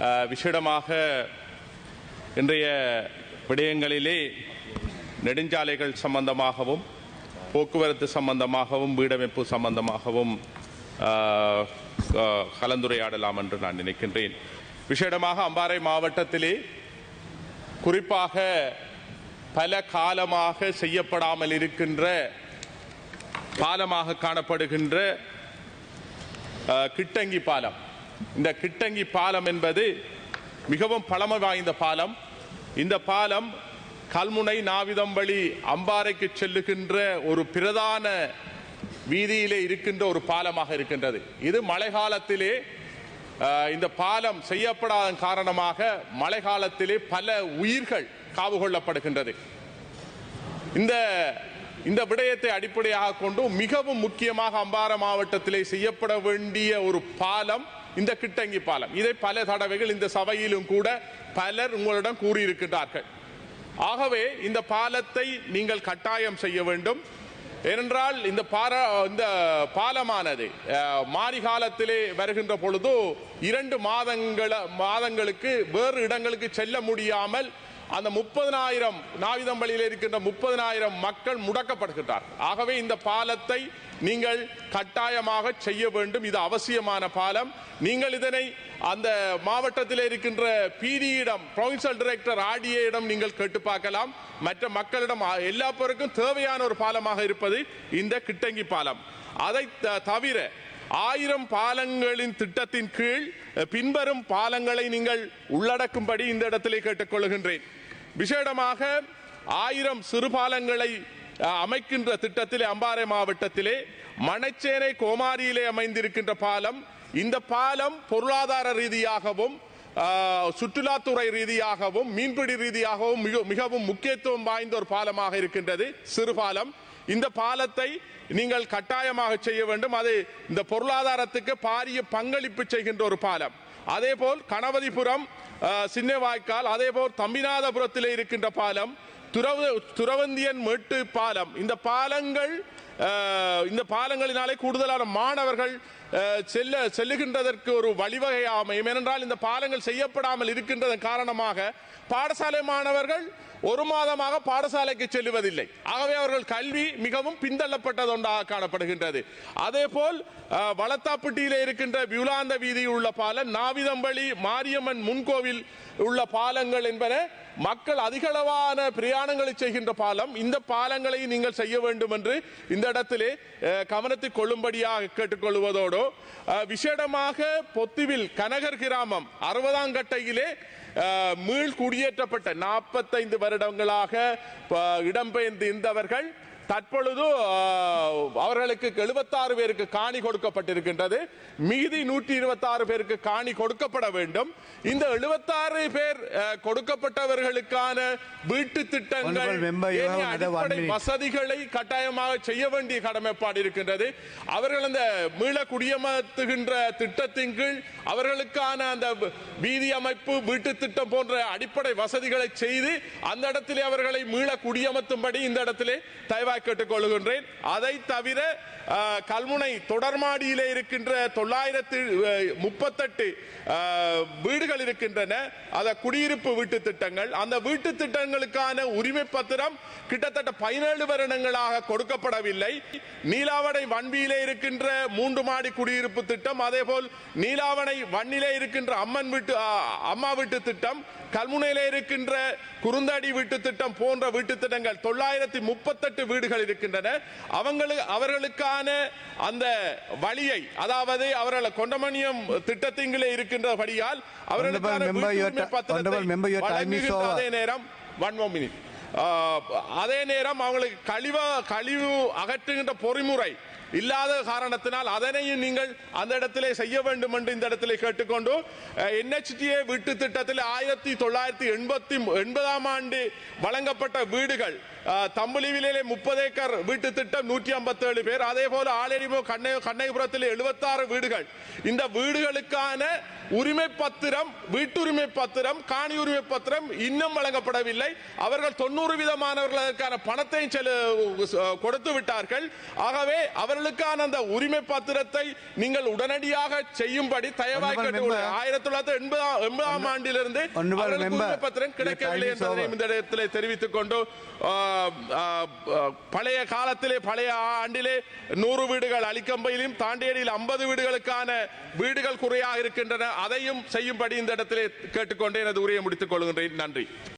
விஷேடமாக இன்றைய விடயங்களிலே நெடுஞ்சாலைகள் சம்பந்தமாகவும் போக்குவரத்து சம்பந்தமாகவும் வீடமைப்பு சம்பந்தமாகவும் கலந்துரையாடலாம் என்று நான் நினைக்கின்றேன். விசேடமாக அம்பாறை மாவட்டத்திலே குறிப்பாக பல காலமாக செய்யப்படாமல் இருக்கின்ற பாலமாக காணப்படுகின்ற கிட்டங்கி பாலம். இந்த கிட்டங்கி பாலம் என்பது மிகவும் பழமை வாய்ந்த பாலம். இந்த பாலம் கல்முனை நாவிதம் வழி அம்பாறைக்கு செல்லுகின்ற ஒரு பிரதான வீதியிலே இருக்கின்ற ஒரு பாலமாக இருக்கின்றது. இது மழை காலத்திலே இந்த பாலம் செய்யப்படாத காரணமாக மழை காலத்திலே பல உயிர்கள் காவு கொள்ளப்படுகின்றது. இந்த இந்த விடயத்தை அடிப்படையாக கொண்டு மிகவும் முக்கியமாக அம்பாறை மாவட்டத்திலே செய்யப்பட வேண்டிய ஒரு பாலம் இந்த கிட்டங்கி பாலம். இதை பல தடவைகள் இந்த சபையிலும் கூட பலர் உங்களிடம் கூறியிருக்கின்றார்கள். ஆகவே இந்த பாலத்தை நீங்கள் கட்டாயம் செய்ய வேண்டும். ஏனென்றால் இந்த பார இந்த பாலமானது மாரி காலத்திலே வருகின்ற பொழுது இரண்டு மாதங்கள மாதங்களுக்கு வேறு இடங்களுக்கு செல்ல முடியாமல் அந்த முப்பதனாயிரம் நாவிதம்பள்ளியில் இருக்கின்ற முப்பதனாயிரம் மக்கள் முடக்கப்படுகின்றார். ஆகவே இந்த பாலத்தை நீங்கள் கட்டாயமாக செய்ய வேண்டும். இது அவசியமான பாலம். நீங்கள் இதனை அந்த மாவட்டத்தில் இருக்கின்ற பிடியிடம் ப்ரொவின்சியல் டைரக்டர் ஆடியிடம் நீங்கள் கேட்டு பார்க்கலாம். மற்ற மக்களிடம் எல்லா பேருக்கும் தேவையான ஒரு பாலமாக இருப்பது இந்த கிட்டங்கி பாலம். அதை த- தவிர ஆயிரம் பாலங்களின் திட்டத்தின் கீழ் பின்வரும் பாலங்களை நீங்கள் உள்ளடக்கும்படி இந்த இடத்திலே கேட்டுக்கொள்கின்றேன். விசேடமாக ஆயிரம் சிறுபாலங்களை அமைக்கின்ற திட்டத்திலே அம்பாறை மாவட்டத்திலே மணச்சேனை கோமாரியிலே அமைந்திருக்கின்ற பாலம் இந்த பாலம் பொருளாதார ரீதியாகவும் சுற்றுலாத்துறை ரீதியாகவும் மீன்பிடி ரீதியாகவும் மிக மிகவும் முக்கியத்துவம் வாய்ந்த ஒரு பாலமாக இருக்கின்றது சிறு பாலம் இந்த பாலத்தை நீங்கள் கட்டாயமாக செய்ய வேண்டும். அது இந்த பொருளாதாரத்துக்கு பாரிய பங்களிப்பு செய்கின்ற ஒரு பாலம். அதேபோல் கணபதிபுரம் சின்ன வாய்க்கால் அதேபோல் தம்பிநாதபுரத்திலே இருக்கின்ற பாலம் துறவு துறவந்தியன் மேட்டு பாலம் இந்த பாலங்கள் இந்த பாலங்களினாலே கூடுதலான மாணவர்கள் செல்ல செல்லுகின்றதற்கு ஒரு வழிவகை அமையும் ஏனென்றால் இந்த பாலங்கள் செய்யப்படாமல் இருக்கின்றதன் காரணமாக பாடசாலை மாணவர்கள் ஒரு மாதமாக பாடசாலைக்கு செல்லுவதில்லை. ஆகவே அவர்கள் கல்வி மிகவும் பின்தள்ளப்பட்டது ஒன்றாக காணப்படுகின்றது. அதே போல் வளத்தாப்பட்டியிலே இருக்கின்ற வியுலாந்த வீதியில் உள்ள பாலம் நாவிதம்பள்ளி மாரியம்மன் முன்கோவில் உள்ள பாலங்கள் என்பன மக்கள் அதிகளவான பிரயாணங்களை செய்கின்ற பாலம். இந்த பாலங்களை நீங்கள் செய்ய வேண்டும் என்று இந்த இடத்திலே கவனத்தில் கொள்ளும்படியாக கேட்டுக்கொள்வதோடு விசேடமாக பொத்துவில் கனகர் கிராமம் அறுபதாம் கட்டையிலே மீள் குடியேற்றப்பட்ட நாற்பத்தைந்து வருடங்களாக இடம்பெயர்ந்து இருந்தவர்கள் தற்பொழுது அவர்களுக்கு எழுபத்தாறு பேருக்கு காணி கொடுக்கப்பட்டிருக்கின்றது. மீதி நூற்றி இருபத்தாறு பேருக்கு காணி கொடுக்கப்பட வேண்டும். இந்த எழுபத்தாறு பேர் கொடுக்கப்பட்டவர்களுக்கான வீட்டு திட்டங்கள். வசதிகளை கட்டாயமாக செய்ய வேண்டிய கடமைப்பாடு இருக்கின்றது. அவர்கள் அந்த மீள குடியமர்த்துகின்ற திட்டத்தின் கீழ் அவர்களுக்கான அந்த வீதி அமைப்பு வீட்டு திட்டம் போன்ற அடிப்படை வசதிகளை செய்து அந்த இடத்திலே அவர்களை மீள குடியமர்த்தும்படி இந்த இடத்திலே தயவாய் கேட்டுக்கொள்கின்றேன். அதை தவிர கல்முனை தொடர்மாடியிலே இருக்கின்ற தொள்ளாயிரத்து முப்பத்தெட்டு வீடுகள் இருக்கின்றன. அத குடியிருப்பு வீட்டு திட்டங்கள். அந்த வீட்டு திட்டங்களுக்கான உரிமை பத்திரம் கிட்டத்தட்ட பதினேழு வருடங்களாக கொடுக்கப்படவில்லை. நீலாவணை வன்பியிலே இருக்கின்ற மூன்று மாடி குடியிருப்பு திட்டம் அதே போல் நீலாவணை வன்னிலே இருக்கின்ற அம்மன் வீட்டு அம்மா வீட்டு திட்டம் கல்முனையிலே இருக்கின்ற குறுந்தாடி வீட்டு திட்டம் போன்ற வீட்டு திட்டங்கள் தொள்ளாயிரத்தி முப்பத்தெட்டு வீடு வீடுகள் இருக்கின்றன. அவங்களுக்கு அவர்களுக்கான அந்த வழியை அதாவது அவர்கள் கொண்டமணியம் திட்டத்திங்களே இருக்கின்றபடியால் அவர்களுக்கான நேரம் ஒன் மோ மினிட் அதே நேரம் அவங்களுக்கு கழிவ கழிவு அகற்றுகின்ற பொறிமுறை இல்லாத காரணத்தினால் அதனையும் நீங்கள் அந்த இடத்திலே செய்ய வேண்டும் என்று இந்த இடத்திலே கேட்டுக்கொண்டு என்ஹெச்டிஏ வீட்டு திட்டத்தில் ஆயிரத்தி தொள்ளாயிரத்தி எண்பத்தி எண்பதாம் ஆண்டு வழங்கப்பட்ட வீடுகள் தம்புலிவிலே முப்பது ஏக்கர் வீட்டு திட்டம் நூற்றி ஐம்பத்தேழு பேர் அதே போல ஆலடிமோ கண்ணை கண்ணைபுரத்தில் எழுபத்தாறு வீடுகள் இந்த வீடுகளுக்கான உரிமை பத்திரம் வீட்டுரிமை பத்திரம் காணி உரிமை பத்திரம் இன்னும் வழங்கப்படவில்லை அவர்கள் தொண்ணூறு விதமானவர்கள் அதற்கான பணத்தையும் செலு கொடுத்து விட்டார்கள் ஆகவே அவர்களுக்கான அந்த உரிமை பத்திரத்தை நீங்கள் உடனடியாக செய்யும்படி தயவாய். ஆயிரத்தி தொள்ளாயிரத்தி எண்பதாம் ஆண்டிலிருந்து பத்திரம் கிடைக்கவில்லை என்பதை. இந்த இடத்திலே தெரிவித்துக் கொண்டு பழைய காலத்திலே பழைய ஆண்டிலே நூறு வீடுகள் அளிக்கம்பையிலும் தாண்டியடியில் ஐம்பது வீடுகளுக்கான வீடுகள் குறையாக இருக்கின்றன. அதையும் செய்யும்படி இந்த இடத்திலே கேட்டுக்கொண்டு எனது உரையை முடித்துக் கொள்கின்றேன். நன்றி.